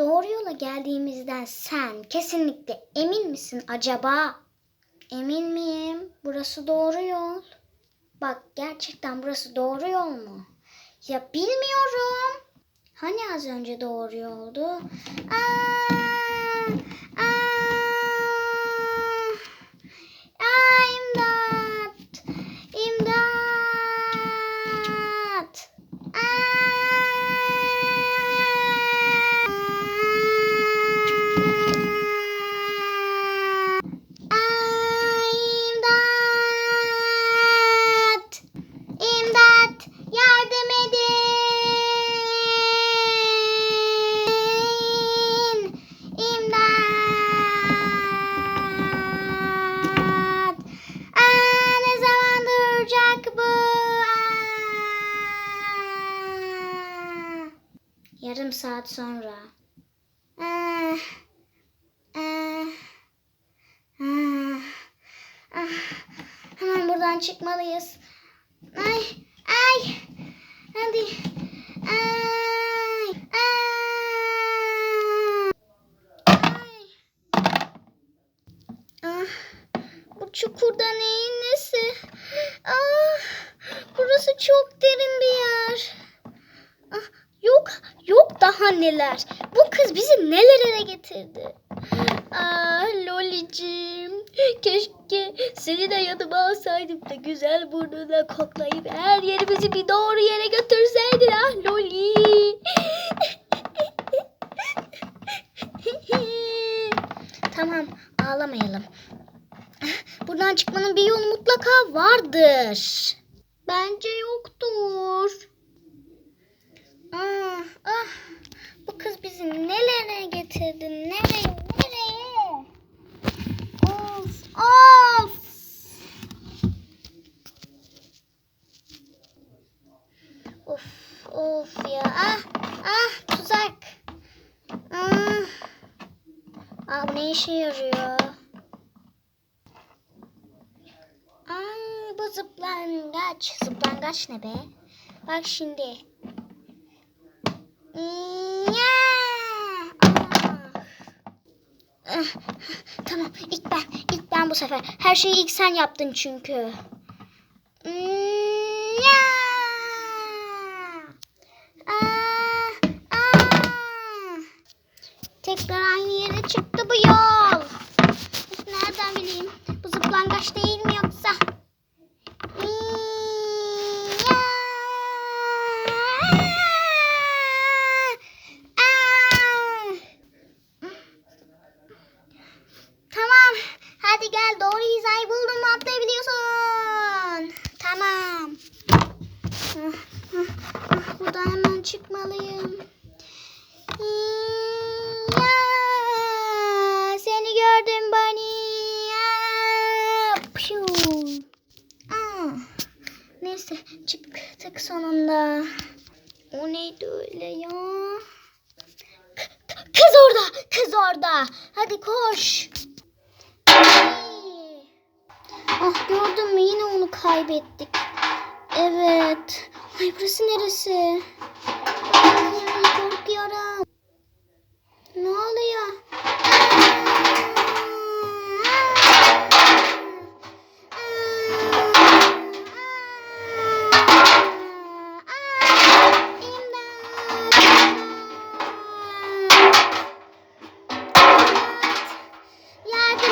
Doğru yola geldiğimizden sen kesinlikle emin misin acaba? Emin miyim? Burası doğru yol. Bak gerçekten burası doğru yol mu? Ya bilmiyorum. Hani az önce doğru yoldu? Aa, aa, aa, imdat! İmdat! Aa! Aa, imdat! İmdat! Yardım edin! İmdat! Aa, ne zaman duracak bu? Aa! Yarım saat sonra. Ah, ah, ah. Hemen buradan çıkmalıyız. Ay, ay. Hadi. Ay, ay. Ay. Bu çukurda neyin nesi? Ah, burası çok derin bir yer. Ah, yok, yok daha neler. Bu kız bizi nelere getirdi? Ah Lolicim. Keşke seni de yanıma alsaydım da güzel burnuna koklayıp her yerimizi bir doğru yere götürseydin ah Loli. tamam ağlamayalım. Buradan çıkmanın bir yolu mutlaka vardır. Bence yoktur. Ah, ah. Bu kız bizi nelere getirdi? Nereye? Nereye? Of, of. Of, of ya. Ah, ah tuzak. Ah. Aa, bu ne işe yarıyor? Aa, bu zıplangaç. Zıplangaç ne be? Bak şimdi. Ah. Tamam ilk ben ilk ben bu sefer. Her şeyi ilk sen yaptın çünkü. Ah, ah. Tekrar aynı yere çıktı bu yol. Nereden bileyim? Bu zıplangaç değil mi Gel doğru hizayı buldum atlayabiliyorsun. Tamam. Buradan hemen çıkmalıyım. Ya, seni gördüm Bunny. Aa, neyse çıktık sonunda. O neydi öyle ya? Kız orada, kız orada. Hadi koş. Kaybettik. Evet. Ay burası neresi? Ay, korkuyorum. Ne oluyor?